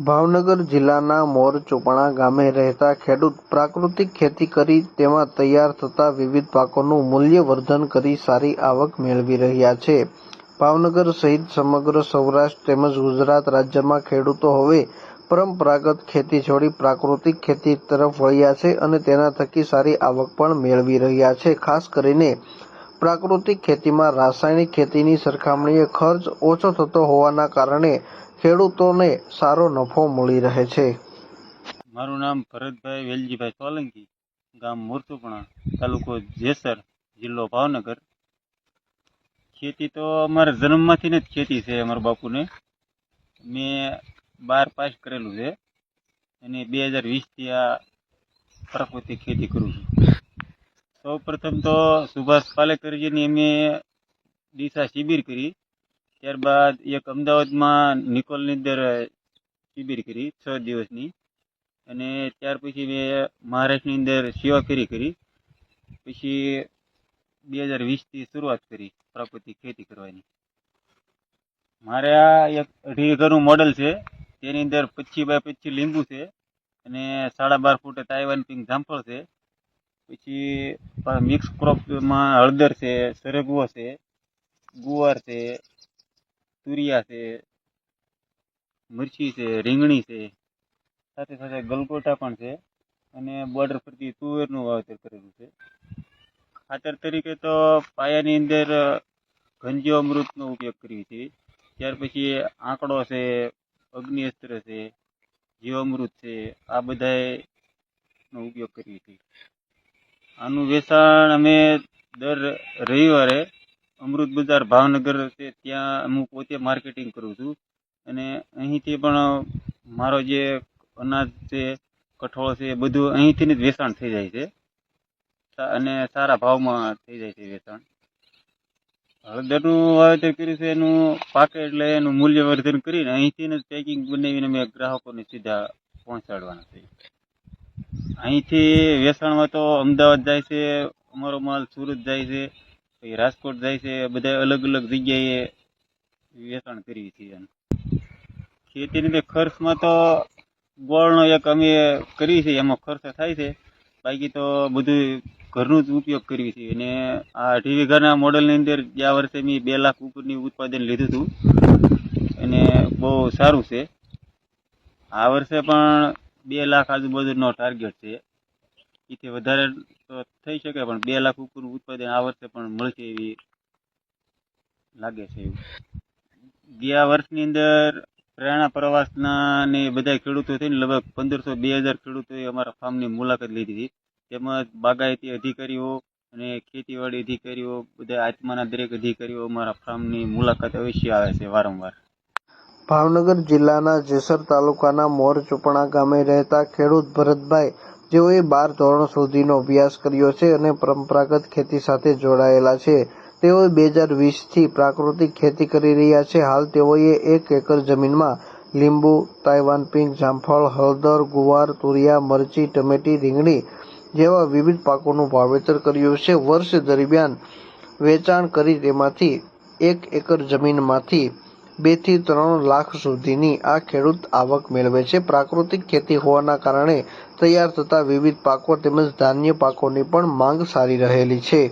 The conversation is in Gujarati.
ભાવનગર જિલ્લાના મોરચોપણા ગામે રહેતા ખેડૂત પ્રાકૃતિક ખેતી કરી તેમાં તૈયાર થતા વિવિધ પાકોનું મૂલ્યવર્ધન કરી સારી આવક મેળવી રહ્યા છે. ભાવનગર સહિત સમગ્ર સૌરાષ્ટ્ર તેમજ ગુજરાત રાજ્યમાં ખેડૂતો હવે પરંપરાગત ખેતી છોડી પ્રાકૃતિક ખેતી તરફ વળ્યા છે અને તેના થકી સારી આવક પણ મેળવી રહ્યા છે. ખાસ કરીને પ્રાકૃતિક ખેતીમાં રાસાયણિક ખેતીની સરખામણીએ ખર્ચ ઓછો થતો હોવાના કારણે ખેડૂતોને સારો નફો મળી રહે છે. મારું નામ ભરતભાઈ વેલજીભાઈ સોલંકી, ગામ મૂર્તુપણા, તાલુકો જેસર, જિલ્લો ભાવનગર. ખેતી તો અમારા જન્મમાંથી ને જ ખેતી છે અમારા બાપુને. મેં બાર પાસ કરેલું છે અને બે હજાર વીસથી આ પ્રાકૃતિક ખેતી કરું છું. સૌ પ્રથમ તો સુભાષ પાલેકરજીની અમે દિશા શિબિર કરી. ત્યારબાદ એક અમદાવાદમાં નિકોલની અંદર શિબિર કરી, છ દિવસની. અને ત્યાર પછી મેં મહારાષ્ટ્રની અંદર સેવા ફેરી કરી. પછી બે હજાર વીસથી શરૂઆત કરી પ્રાકૃતિક ખેતી કરવાની. મારે આ એક અઢી ઘરનું મોડલ છે. તેની અંદર પચીસ બાય પચીસ લીંબુ છે અને સાડા બાર ફૂટે તાઇવાન પિંક જામફળ છે. પછી મિક્સ ક્રોપમાં હળદર છે, સરગવો છે, ગુવાર છે તુરિયા છે, મરચી છે, રીંગણી છે, સાથે સાથે ગલગોટા પણ છે અને બોર્ડર પરથી તુવેરનું વાવેતર કરેલું છે. ખાતર તરીકે તો પાયાની અંદર ઘંજો અમૃતનો ઉપયોગ કરીએ છીએ. ત્યાર પછી આંકડો છે અગ્નિ અસ્ત્ર છે જીવામૃત છે, આ બધાનો ઉપયોગ કરીએ છીએ. આનું વેચાણ અમે દર રવિવારે અમૃત બજાર ભાવનગર છે, ત્યાં હું પોતે માર્કેટિંગ કરું છું. અને અહીંથી પણ મારો જે અનાજ છે, કઠોળ છે, એ બધું અહીંથી જ વેચાણ થઈ જાય છે. અને સારા ભાવમાં થઈ જાય છે વેચાણ. હળદરનું વાવેતર કર્યું છે, એનું પાકે એટલે એનું મૂલ્યવર્ધન કરીને અહીંથી જ પેકિંગ બનાવીને અમે ગ્રાહકોને સીધા પહોંચાડવાના છે. અહીંથી વેચાણમાં તો અમદાવાદ જાય છે, અમારો માલ સુરત જાય છે. પછી રાજકોટ જાય છે બધા અલગ અલગ જગ્યાએ વેચાણ કરીએ છીએ. ખેતીની તે ખર્ચમાં તો ગોળનો એક અમે કરીએ છીએ એમાં ખર્ચ થાય છે. બાકી તો બધું ઘરનું જ ઉપયોગ કરીએ છીએ અને આ અઢી વીઘાના મોડલની અંદર ગયા વર્ષે મેં બે લાખ ઉપરની ઉત્પાદન લીધું હતું. અને બહુ સારું છે. આ વર્ષે પણ બે લાખ આજુબાજુનો ટાર્ગેટ છે. એથી વધારે તો થઈ શકે, પણ બે લાખ ઉપરનું ઉત્પાદન આ વર્ષે પણ મળશે એવી લાગે છે એવું. ગયા વર્ષની અંદર પ્રેરણા પ્રવાસના ને બધા ખેડૂતો થઈને લગભગ પંદરસો બે હજાર ખેડૂતોએ અમારા ફાર્મની મુલાકાત લીધી હતી. તેમજ બાગાયતી અધિકારીઓ અને ખેતીવાડી અધિકારીઓ, બધા આત્માના દરેક અધિકારીઓ અમારા ફાર્મની મુલાકાત અવશ્ય આવે છે વારંવાર. ભાવનગર જિલ્લાના જેસર તાલુકાના મોર ચોપણા ગામે રહેતા ખેડૂત ભરતભાઈ જેઓએ બાર ધોરણ સુધીનો અભ્યાસ કર્યો છે અને પરંપરાગત ખેતી સાથે જોડાયેલા છે. તેઓ બે હજાર વીસથી પ્રાકૃતિક ખેતી કરી રહ્યા છે. હાલ તેઓએ એક એકર જમીનમાં લીંબુ, તાઇવાન પિંક, જામફળ, હળદર, ગુવાર, તુરિયા, મરચી, ટમેટી, રીંગણી જેવા વિવિધ પાકોનું વાવેતર કર્યું છે. વર્ષ દરમિયાન વેચાણ કરી તેમાંથી એક એકર જમીનમાંથી બેથી ત્રણ લાખ સુધીની આ ખેડૂત આવક મેળવે છે. પ્રાકૃતિક ખેતી હોવાના કારણે તૈયાર થતા વિવિધ પાકો તેમજ ધાન્ય પાકોની પણ માંગ સારી રહેલી છે.